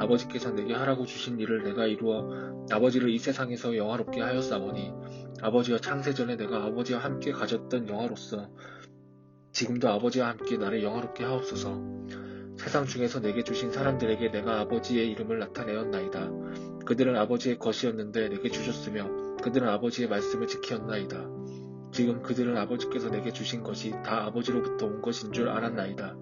아버지께서 내게 하라고 주신 일을 내가 이루어 아버지를 이 세상에서 영화롭게 하였사오니 아버지와 창세전에 내가 아버지와 함께 가졌던 영화로서 지금도 아버지와 함께 나를 영화롭게 하옵소서 세상 중에서 내게 주신 사람들에게 내가 아버지의 이름을 나타내었나이다. 그들은 아버지의 것이었는데 내게 주셨으며 그들은 아버지의 말씀을 지키었나이다. 지금 그들은 아버지께서 내게 주신 것이 다 아버지로부터 온 것인 줄 알았나이다.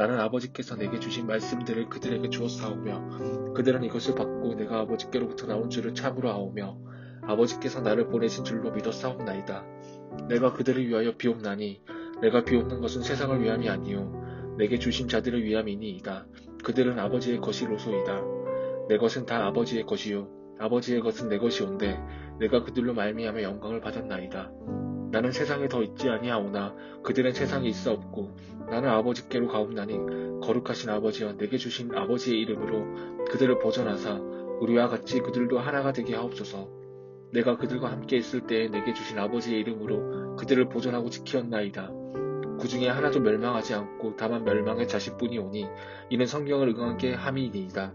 나는 아버지께서 내게 주신 말씀들을 그들에게 주었사오며 그들은 이것을 받고 내가 아버지께로부터 나온 줄을 참으로 아오며 아버지께서 나를 보내신 줄로 믿어 싸움나이다. 내가 그들을 위하여 비옵나니 내가 비옵는 것은 세상을 위함이 아니요 내게 주신 자들을 위함이니이다. 그들은 아버지의 것이로소이다. 내 것은 다 아버지의 것이요 아버지의 것은 내 것이온데 내가 그들로 말미암아 영광을 받았나이다. 나는 세상에 더 있지 아니하오나 그들은 세상에 있어 없고 나는 아버지께로 가옵나니 거룩하신 아버지와 내게 주신 아버지의 이름으로 그들을 보전하사 우리와 같이 그들도 하나가 되게 하옵소서. 내가 그들과 함께 있을 때에 내게 주신 아버지의 이름으로 그들을 보존하고 지키었나이다. 그 중에 하나도 멸망하지 않고 다만 멸망의 자식뿐이 오니 이는 성경을 응하게 함이니이다.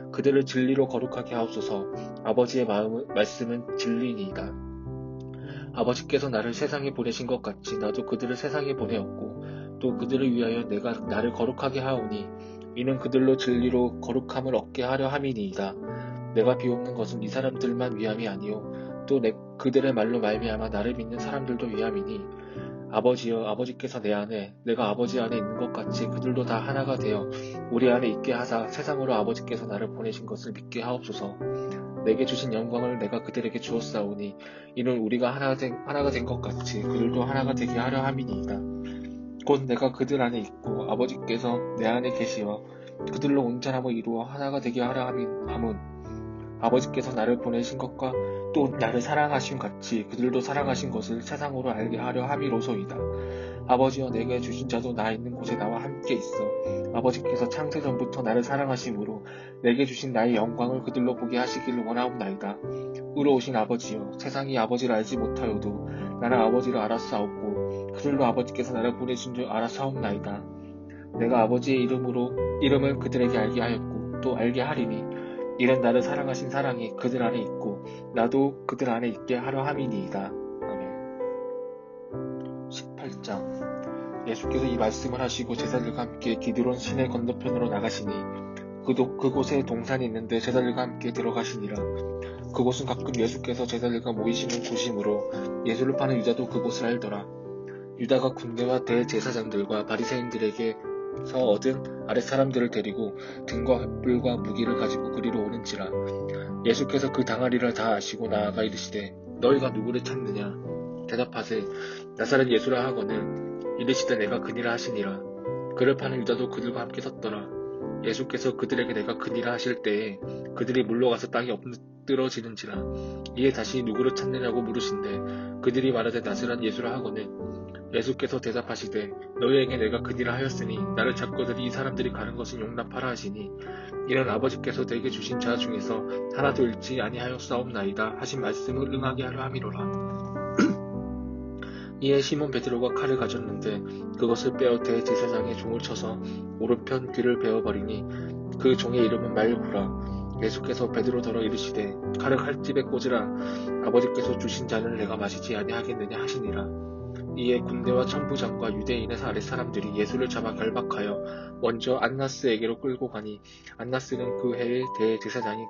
그들을 진리로 거룩하게 하옵소서. 아버지의 마음은, 말씀은 진리니이다. 아버지께서 나를 세상에 보내신 것 같이 나도 그들을 세상에 보내었고 또 그들을 위하여 내가 나를 거룩하게 하오니 이는 그들로 진리로 거룩함을 얻게 하려 함이니이다. 내가 비옵는 것은 이 사람들만 위함이 아니요 또 내, 그들의 말로 말미암아 나를 믿는 사람들도 위함이니 아버지여 아버지께서 내 안에 내가 아버지 안에 있는 것 같이 그들도 다 하나가 되어 우리 안에 있게 하사 세상으로 아버지께서 나를 보내신 것을 믿게 하옵소서. 내게 주신 영광을 내가 그들에게 주었사오니 이는 우리가 하나 된, 하나가 된 것 같이 그들도 하나가 되게 하려 함이니이다. 곧 내가 그들 안에 있고 아버지께서 내 안에 계시어 그들로 온전함을 이루어 하나가 되게 하려 함은 아버지께서 나를 보내신 것과 또 나를 사랑하신 같이 그들도 사랑하신 것을 세상으로 알게 하려 함이로소이다. 아버지여 내게 주신 자도 나 있는 곳에 나와 함께 있어. 아버지께서 창세전부터 나를 사랑하심으로 내게 주신 나의 영광을 그들로 보게 하시기를 원하옵나이다. 의로우신 아버지여 세상이 아버지를 알지 못하여도 나는 아버지를 알았사옵고 그들로 아버지께서 나를 보내신 줄 알았사옵나이다. 내가 아버지의 이름으로 이름을 그들에게 알게 하였고 또 알게 하리니 이는 나를 사랑하신 사랑이 그들 안에 있고 나도 그들 안에 있게 하려 함이니이다. 아멘. 18장 예수께서 이 말씀을 하시고 제자들과 함께 기드론 시내 건너편으로 나가시니 그도, 그곳에 동산이 있는데 제자들과 함께 들어가시니라. 그곳은 가끔 예수께서 제자들과 모이시는 곳이므로 예수를 파는 유다도 그곳을 알더라. 유다가 군대와 대제사장들과 바리새인들에게 서 얻은 아랫 사람들을 데리고 등과 뿔과 무기를 가지고 그리로 오는지라. 예수께서 그 당아리를 다 아시고 나아가 이르시되 너희가 누구를 찾느냐? 대답하세 나사렛 예수라 하거늘 이르시되 내가 그니라 하시니라. 그를 파는 유다도 그들과 함께 섰더라. 예수께서 그들에게 내가 그니라 하실 때에 그들이 물러가서 땅에 엎드러지는지라. 이에 다시 누구를 찾느냐고 물으신데 그들이 말하되 나사렛 예수라 하거늘 예수께서 대답하시되 너희에게 내가 그니라 하였으니 나를 찾거든 이 사람들이 가는 것은 용납하라 하시니 이는 아버지께서 내게 주신 자 중에서 하나도 잃지 아니하였사옵나이다 하신 말씀을 응하게 하려 함이로라. 이에 시몬 베드로가 칼을 가졌는데 그것을 빼어 대제사장의 종을 쳐서 오른편 귀를 베어버리니 그 종의 이름은 말구라. 예수께서 베드로더러 이르시되 칼을 칼집에 꽂으라. 아버지께서 주신 잔을 내가 마시지 아니하겠느냐 하시니라 이에 군대와 천부장과 유대인의 아랫 사람들이 예수를 잡아 결박하여 먼저 안나스에게로 끌고 가니 안나스는 그 해의 대제사장이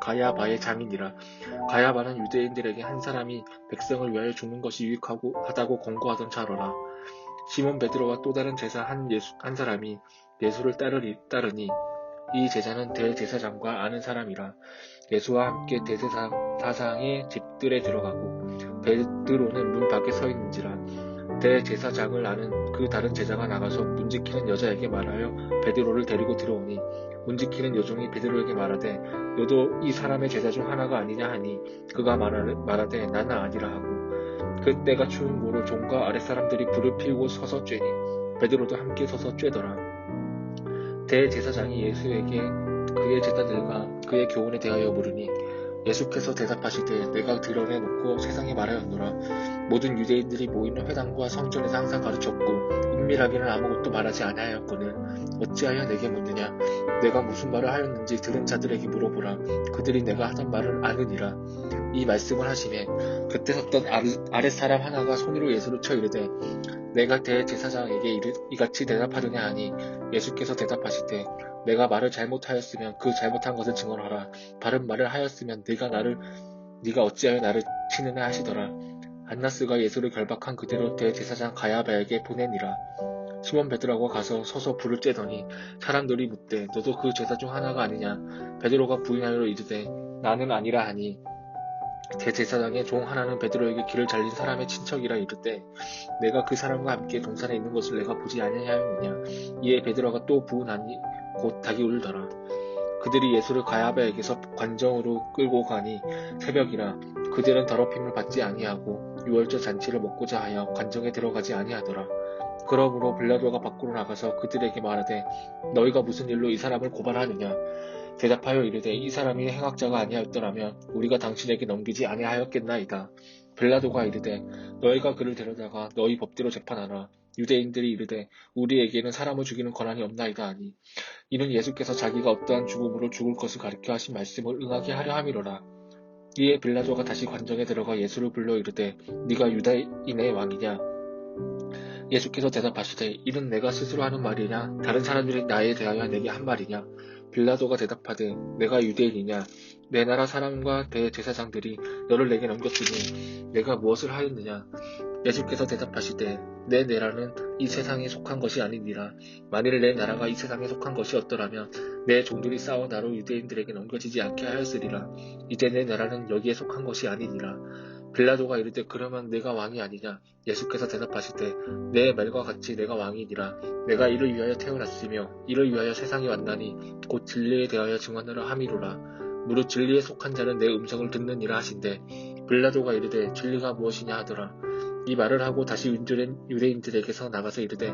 가야바의 장인이라 가야바는 유대인들에게 한 사람이 백성을 위하여 죽는 것이 유익하고 하다고 권고하던 자로라. 시몬 베드로와 또 다른 제사 한, 예수, 한 사람이 예수를 따르니, 따르니 이 제자는 대제사장과 아는 사람이라 예수와 함께 대제사장의 집들에 들어가고 베드로는 문 밖에 서 있는지라 대제사장을 아는 그 다른 제자가 나가서 문 지키는 여자에게 말하여 베드로를 데리고 들어오니 문 지키는 여종이 베드로에게 말하되 너도 이 사람의 제자 중 하나가 아니냐 하니 그가 말하되 나는 아니라 하고 그 때가 추운 무로 종과 아랫사람들이 불을 피우고 서서 쬐니 베드로도 함께 서서 쬐더라. 대제사장이 예수에게 그의 제자들과 그의 교훈에 대하여 물으니 예수께서 대답하시되 내가 드러내놓고 세상에 말하였노라. 모든 유대인들이 모이는 회당과 성전에서 항상 가르쳤고 은밀하게는 아무것도 말하지 아니하였거늘 어찌하여 내게 묻느냐? 내가 무슨 말을 하였는지 들은 자들에게 물어보라. 그들이 내가 하던 말을 아느니라. 이 말씀을 하시매 그때 섰던 아랫사람 하나가 손으로 예수를 쳐 이르되 내가 대제사장에게 이같이 대답하더냐 하니 예수께서 대답하시되 내가 말을 잘못하였으면 그 잘못한 것을 증언하라. 바른 말을 하였으면 네가 나를 네가 어찌하여 나를 치느냐 하시더라. 안나스가 예수를 결박한 그대로 대제사장 가야바에게 보내니라. 시몬 베드로가 가서 서서 불을 쬐더니 사람들이 묻되 너도 그 제사 중 하나가 아니냐 베드로가 부인하여 이르되 나는 아니라 하니 대제사장의 종 하나는 베드로에게 길을 잘린 사람의 친척이라 이르되 내가 그 사람과 함께 동산에 있는 것을 내가 보지 아니하였느냐 이에 베드로가 또 부은하니 곧 닭이 울더라 그들이 예수를 가야바에게서 관정으로 끌고 가니 새벽이라 그들은 더럽힘을 받지 아니하고 유월절 잔치를 먹고자 하여 관정에 들어가지 아니하더라 그러므로 빌라도가 밖으로 나가서 그들에게 말하되 너희가 무슨 일로 이 사람을 고발하느냐 대답하여 이르되 이 사람이 행악자가 아니하였더라면 우리가 당신에게 넘기지 아니하였겠나이다. 빌라도가 이르되 너희가 그를 데려다가 너희 법대로 재판하라. 유대인들이 이르되 우리에게는 사람을 죽이는 권한이 없나이다 하니 이는 예수께서 자기가 어떠한 죽음으로 죽을 것을 가리켜 하신 말씀을 응하게 하려 함이로라. 이에 빌라도가 다시 관정에 들어가 예수를 불러 이르되 네가 유다인의 왕이냐? 예수께서 대답하시되 이는 내가 스스로 하는 말이냐? 다른 사람들이 나에 대하여 내게 한 말이냐 빌라도가 대답하되 내가 유대인이냐? 내 나라 사람과 대제사장들이 너를 내게 넘겼으니 내가 무엇을 하였느냐? 예수께서 대답하시되 내 나라는 이 세상에 속한 것이 아니니라. 만일 내 나라가 이 세상에 속한 것이었더라면 내 종들이 싸워 나로 유대인들에게 넘겨지지 않게 하였으리라. 이제 내 나라는 여기에 속한 것이 아니니라 빌라도가 이르되 그러면 내가 왕이 아니냐? 예수께서 대답하시되 내 말과 같이 내가 왕이니라. 내가 이를 위하여 태어났으며 이를 위하여 세상에 왔나니 곧 진리에 대하여 증언하려 함이로라. 무릇 진리에 속한 자는 내 음성을 듣느니라 하신대. 빌라도가 이르되 진리가 무엇이냐 하더라. 이 말을 하고 다시 유대인들에게서 나가서 이르되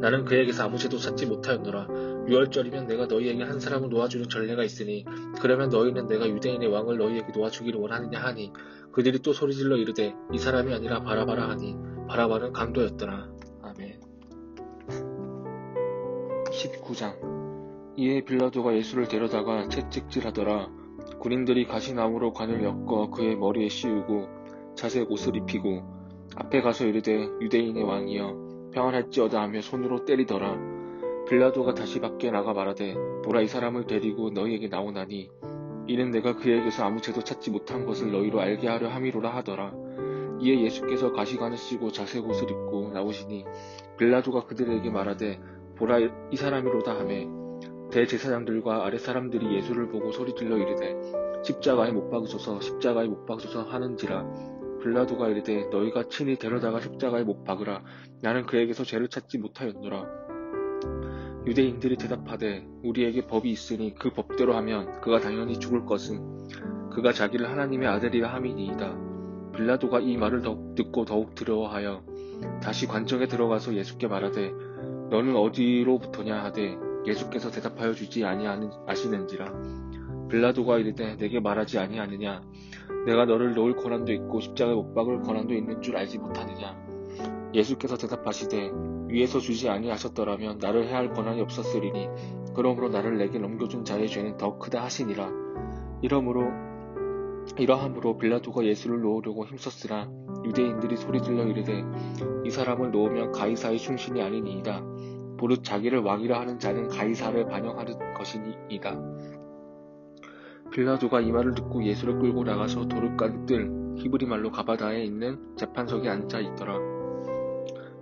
나는 그에게서 아무 죄도 찾지 못하였노라. 유월절이면 내가 너희에게 한 사람을 놓아주는 전례가 있으니 그러면 너희는 내가 유대인의 왕을 너희에게 놓아주기를 원하느냐 하니 그들이 또 소리질러 이르되 이 사람이 아니라 바라바라 하니 바라바는 강도였더라. 아멘. 19장 이에 빌라도가 예수를 데려다가 채찍질하더라. 군인들이 가시나무로 관을 엮어 그의 머리에 씌우고 자색 옷을 입히고 앞에 가서 이르되 유대인의 왕이여 평안할지어다 하며 손으로 때리더라. 빌라도가 다시 밖에 나가 말하되 보라 이 사람을 데리고 너희에게 나오나니 이는 내가 그에게서 아무 죄도 찾지 못한 것을 너희로 알게 하려 함이로라 하더라. 이에 예수께서 가시관을 쓰고 자색 옷을 입고 나오시니 빌라도가 그들에게 말하되 보라 이 사람이로다 하매 대제사장들과 아랫 사람들이 예수를 보고 소리질러 이르되 십자가에 못 박으소서 십자가에 못 박으소서 하는지라. 빌라도가 이르되 너희가 친히 데려다가 십자가에 못 박으라. 나는 그에게서 죄를 찾지 못하였노라 유대인들이 대답하되 우리에게 법이 있으니 그 법대로 하면 그가 당연히 죽을 것은 그가 자기를 하나님의 아들이라 함이니이다. 빌라도가 이 말을 더욱 듣고 더욱 두려워하여 다시 관정에 들어가서 예수께 말하되 너는 어디로부터냐 하되 예수께서 대답하여 주지 아니하시는지라. 빌라도가 이르되 내게 말하지 아니하느냐? 내가 너를 놓을 권한도 있고 십자가에 못 박을 권한도 있는 줄 알지 못하느냐 예수께서 대답하시되 위에서 주지 아니하셨더라면 나를 해할 권한이 없었으리니 그러므로 나를 내게 넘겨준 자의 죄는 더 크다 하시니라. 이러므로 이러함으로 빌라도가 예수를 놓으려고 힘썼으나 유대인들이 소리질러 이르되 이 사람을 놓으면 가이사의 충신이 아니니이다. 보릇 자기를 왕이라 하는 자는 가이사를 반영하는 것이니이다. 빌라도가 이 말을 듣고 예수를 끌고 나가서 도르간 뜰 히브리 말로 가바다에 있는 재판석에 앉아 있더라.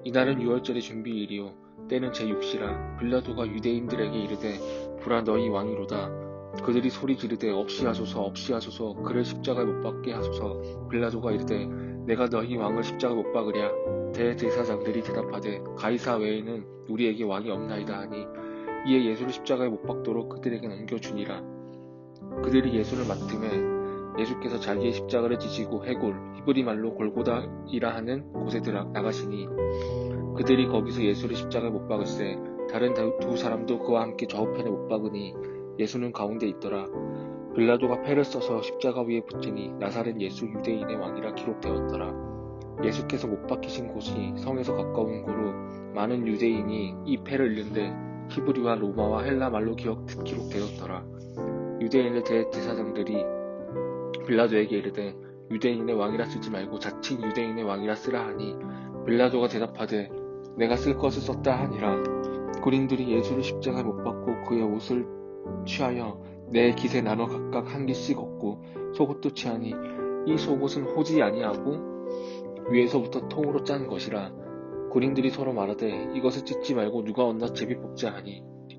이날은 유월절의 준비일이요. 때는 제6시라 빌라도가 유대인들에게 이르되 불라 너희 왕이로다. 그들이 소리 지르되 없이 하소서 없이 하소서. 그를 십자가에 못 박게 하소서. 빌라도가 이르되 내가 너희 왕을 십자가에 못 박으랴. 대제사장들이 대답하되 가이사 외에는 우리에게 왕이 없나이다 하니 이에 예수를 십자가에 못 박도록 그들에게 넘겨주니라. 그들이 예수를 맡음에 예수께서 자기의 십자가를 지시고 해골 히브리 말로 골고다이라 하는 곳에 들어 나가시니 그들이 거기서 예수를 십자가에 못 박을세 다른 두 사람도 그와 함께 좌우편에 못 박으니 예수는 가운데 있더라. 빌라도가 패를 써서 십자가 위에 붙이니 나사렛 예수 유대인의 왕이라 기록되었더라. 예수께서 못 박히신 곳이 성에서 가까운 고로 많은 유대인이 이 패를 읽는데 히브리와 로마와 헬라 말로 기록, 기록되었더라. 유대인의 대제사장들이 빌라도에게 이르되 유대인의 왕이라 쓰지 말고 자칭 유대인의 왕이라 쓰라 하니 빌라도가 대답하되 내가 쓸 것을 썼다 하니라. 고린들이 예수를 십자가에 못 박고 그의 옷을 취하여 내 깃에 나눠 각각 한 개씩 얻고 속옷도 취하니 이 속옷은 호지 아니하고 위에서부터 통으로 짠 것이라 고린들이 서로 말하되 이것을 찢지 말고 누가 얻나 제비 뽑자 하니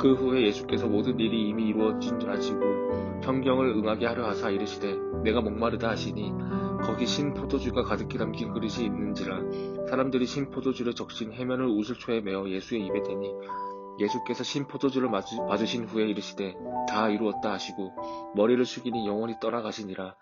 그 후에 예수께서 모든 일이 이미 이루어진 줄 아시고 성경을 응하게 하려 하사 이르시되 내가 목마르다 하시니 거기 신 포도주가 가득히 담긴 그릇이 있는지라 사람들이 신 포도주를 적신 해면을 우슬초에 메어 예수의 입에 대니 예수께서 신 포도주를 맞으 신 후에 이르시되 다 이루었다 하시고 머리를 숙이니 영원히 떠나가시니라.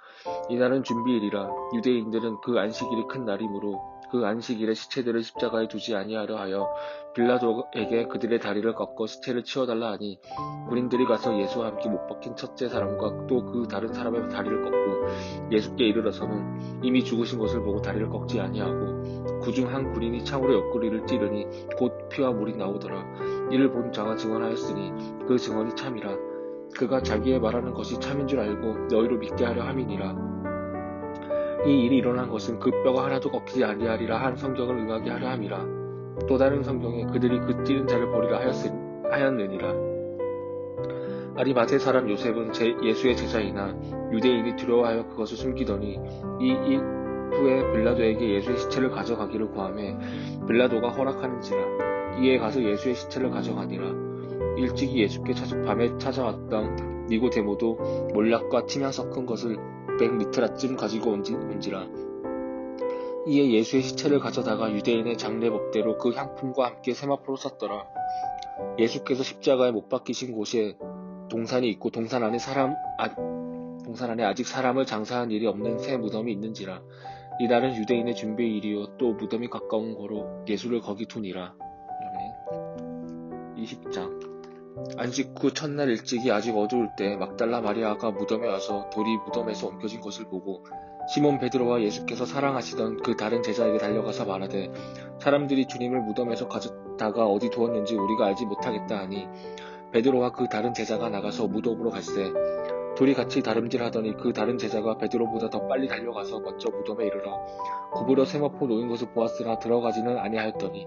이날은 준비일이라 유대인들은 그 안식일이 큰 날이므로 그 안식일에 시체들을 십자가에 두지 아니하려 하여 빌라도에게 그들의 다리를 꺾어 시체를 치워달라 하니 군인들이 가서 예수와 함께 못 박힌 첫째 사람과 또 그 다른 사람의 다리를 꺾고 예수께 이르러서는 이미 죽으신 것을 보고 다리를 꺾지 아니하고 그중 한 군인이 창으로 옆구리를 찌르니 곧 피와 물이 나오더라. 이를 본 자가 증언하였으니 그 증언이 참이라. 그가 자기의 말하는 것이 참인 줄 알고 너희로 믿게 하려 함이니라 이 일이 일어난 것은 그 뼈가 하나도 꺾이지 아니하리라 한 성경을 응하게 하려 함이라. 또 다른 성경에 그들이 그 찌른 자를 버리라 하였, 하였느니라. 아리마테 사람 요셉은 제, 예수의 제자이나 유대인이 두려워하여 그것을 숨기더니 이 일 후에 빌라도에게 예수의 시체를 가져가기를 구하매 빌라도가 허락하는지라 이에 가서 예수의 시체를 가져가니라 일찍이 예수께 찾아, 밤에 찾아왔던 니고데모도 몰락과 침향 섞은 것을 600미터라쯤 가지고 온지, 온지라. 이에 예수의 시체를 가져다가 유대인의 장례법대로 그 향품과 함께 세마포로 쌌더라. 예수께서 십자가에 못 박히신 곳에 동산이 있고 동산 안에 사람 아, 동산 안에 아직 사람을 장사한 일이 없는 새 무덤이 있는지라. 이날은 유대인의 준비일이요 또 무덤이 가까운 거로 예수를 거기 두니라. 20장 안식 후 첫날 일찍이 아직 어두울 때 막달라 마리아가 무덤에 와서 돌이 무덤에서 옮겨진 것을 보고 시몬 베드로와 예수께서 사랑하시던 그 다른 제자에게 달려가서 말하되 사람들이 주님을 무덤에서 가졌다가 어디 두었는지 우리가 알지 못하겠다 하니 베드로와 그 다른 제자가 나가서 무덤으로 갈새 둘이 같이 다름질하더니 그 다른 제자가 베드로보다 더 빨리 달려가서 먼저 무덤에 이르러 구부려 세마포 놓인 것을 보았으나 들어가지는 아니하였더니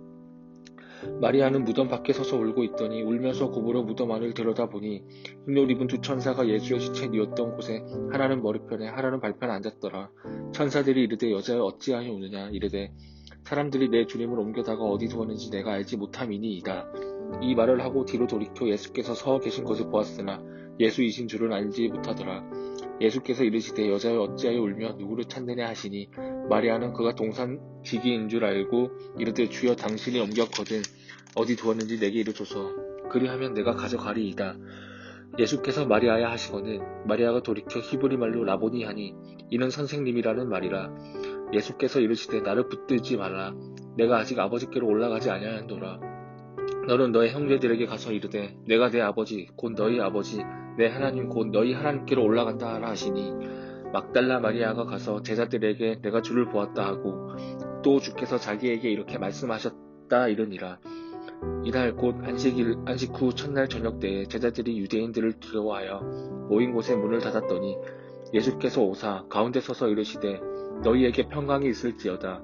마리아는 무덤 밖에 서서 울고 있더니 울면서 고부러 무덤 안을 들여다보니 흰옷 입은 두 천사가 예수의 시체 뉘었던 곳에 하나는 머리편에 하나는 발편에 앉았더라. 천사들이 이르되 여자여 어찌하여 우느냐 이르되 사람들이 내 주님을 옮겨다가 어디 두었는지 내가 알지 못함이니이다. 이 말을 하고 뒤로 돌이켜 예수께서 서 계신 것을 보았으나 예수이신 줄은 알지 못하더라. 예수께서 이르시되 여자여 어찌하여 울며 누구를 찾느냐 하시니 마리아는 그가 동산지기인 줄 알고 이르되 주여 당신이 옮겼거든 어디 두었는지 내게 이르소서. 그리하면 내가 가져가리이다. 예수께서 마리아야 하시거든 마리아가 돌이켜 히브리 말로 라보니 하니 이는 선생님이라는 말이라. 예수께서 이르시되 나를 붙들지 말라. 내가 아직 아버지께로 올라가지 아니하였노라 너는 너의 형제들에게 가서 이르되 내가 내 아버지 곧 너희 아버지 내 하나님 곧 너희 하나님께로 올라간다 하라 하시니 막달라 마리아가 가서 제자들에게 내가 주를 보았다 하고 또 주께서 자기에게 이렇게 말씀하셨다 이르니라 이날 곧 안식일, 안식 후 첫날 저녁 때에 제자들이 유대인들을 두려워하여 모인 곳에 문을 닫았더니 예수께서 오사 가운데 서서 이르시되 너희에게 평강이 있을지어다.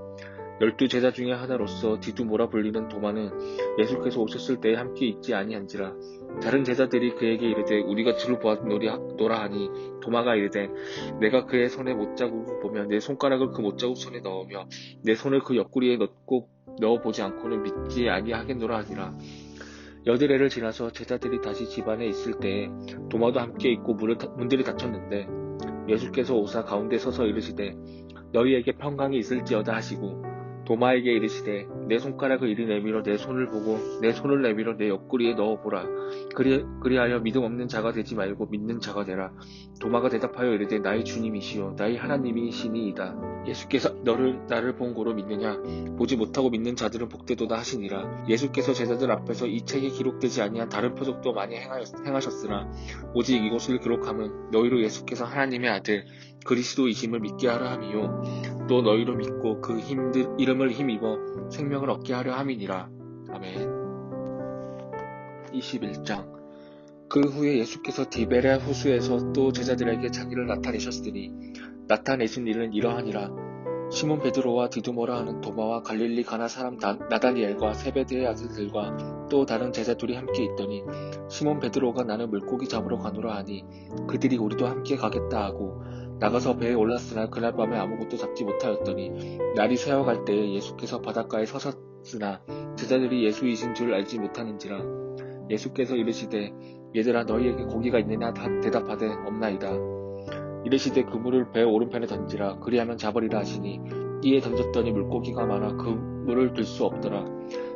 열두 제자 중에 하나로서 디두모라 불리는 도마는 예수께서 오셨을 때에 함께 있지 아니한지라. 다른 제자들이 그에게 이르되 우리가 주를 보았노라 하니 도마가 이르되 내가 그의 손에 못자국을 보며 내 손가락을 그 못자국 손에 넣으며 내 손을 그 옆구리에 넣고 넣어보지 않고는 믿지 아니하겠노라 하니라. 여드레를 지나서 제자들이 다시 집안에 있을 때에 도마도 함께 있고 문들이 닫혔는데 예수께서 오사 가운데 서서 이르시되 너희에게 평강이 있을지어다 하시고 도마에게 이르시되 내 손가락을 이리 내밀어 내 손을 보고 내 손을 내밀어 내 옆구리에 넣어보라. 그리, 그리하여 믿음 없는 자가 되지 말고 믿는 자가 되라. 도마가 대답하여 이르되 나의 주님이시요 나의 하나님이시니이다. 예수께서 너를 나를 본 고로 믿느냐 보지 못하고 믿는 자들은 복되도다 하시니라. 예수께서 제자들 앞에서 이 책에 기록되지 아니한 다른 표적도 많이 행하셨으나 오직 이것을 기록함은 너희로 예수께서 하나님의 아들 그리스도이심을 믿게 하려 함이요 또 너희로 믿고 그 힘들, 이름을 힘입어 생명을 얻게 하려 함이니라. 아멘. 21장 그 후에 예수께서 디베레 호수에서 또 제자들에게 자기를 나타내셨으니 나타내신 일은 이러하니라. 시몬 베드로와 디두모라 하는 도마와 갈릴리 가나 사람 나다니엘과 세베드의 아들들과 또 다른 제자들이 함께 있더니 시몬 베드로가 나는 물고기 잡으러 가노라 하니 그들이 우리도 함께 가겠다 하고 나가서 배에 올랐으나 그날 밤에 아무것도 잡지 못하였더니 날이 새어갈 때에 예수께서 바닷가에 서셨으나 제자들이 예수이신 줄 알지 못하는지라. 예수께서 이르시되 얘들아 너희에게 고기가 있느냐? 다 대답하되 없나이다. 이르시되 그물을 배 오른편에 던지라. 그리하면 잡으리라 하시니 이에 던졌더니 물고기가 많아 그물을 들 수 없더라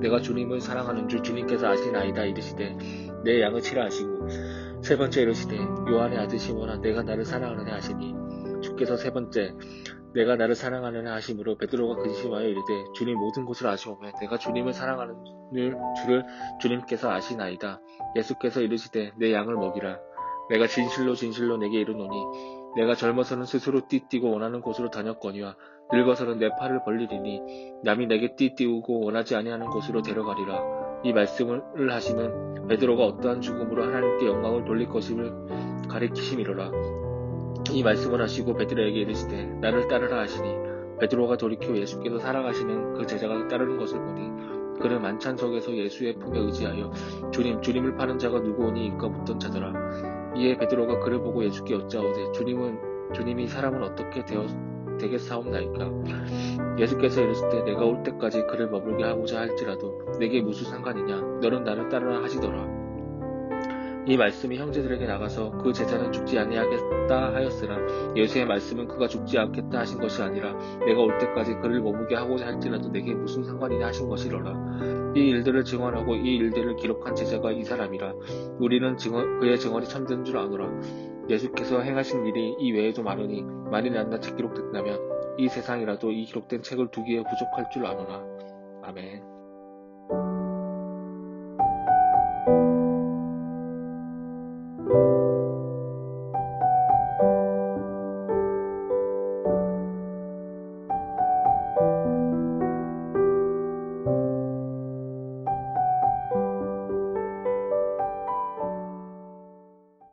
내가 주님을 사랑하는 줄 주님께서 아시나이다 이르시되 내 양을 치라 하시고 세 번째 이르시되 요한의 아들 시몬아 내가 나를 사랑하느냐 하시니 주께서 세 번째 내가 나를 사랑하느냐 하심으로 베드로가 근심하여 이르되 주님 모든 것을 아시오매 내가 주님을 사랑하는 줄을 주님께서 아시나이다. 예수께서 이르시되 내 양을 먹이라. 내가 진실로 진실로 내게 이르노니 내가 젊어서는 스스로 띠뛰고 원하는 곳으로 다녔거니와 늙어서는 내 팔을 벌리리니 남이 내게 띠띠우고 원하지 아니하는 곳으로 데려가리라 이 말씀을 하시는 베드로가 어떠한 죽음으로 하나님께 영광을 돌릴 것임을 가리키심이로라. 이 말씀을 하시고 베드로에게 이르시되 나를 따르라 하시니 베드로가 돌이켜 예수께서 살아가시는 그 제자가 따르는 것을 보니 그는 만찬석에서 예수의 품에 의지하여 주님 주님을 파는 자가 누구오니 이까 묻던 자더라 이에 베드로가 그를 보고 예수께 여짜오되 주님은 주님이 사람은 어떻게 되어 되겠사옵나이까. 예수께서 이르시되 내가 올 때까지 그를 머물게 하고자 할지라도 내게 무슨 상관이냐? 너는 나를 따르라 하시더라 이 말씀이 형제들에게 나가서 그 제자는 죽지 아니하겠다 하였으나 예수의 말씀은 그가 죽지 않겠다 하신 것이 아니라 내가 올 때까지 그를 머무게 하고자 할지라도 내게 무슨 상관이냐 하신 것이로라. 이 일들을 증언하고 이 일들을 기록한 제자가 이 사람이라. 우리는 증언, 그의 증언이 참된 줄 아노라. 예수께서 행하신 일이 이 외에도 많으니 만일 낱낱이 기록된다면 이 세상이라도 이 기록된 책을 두기에 부족할 줄 아노라. 아멘.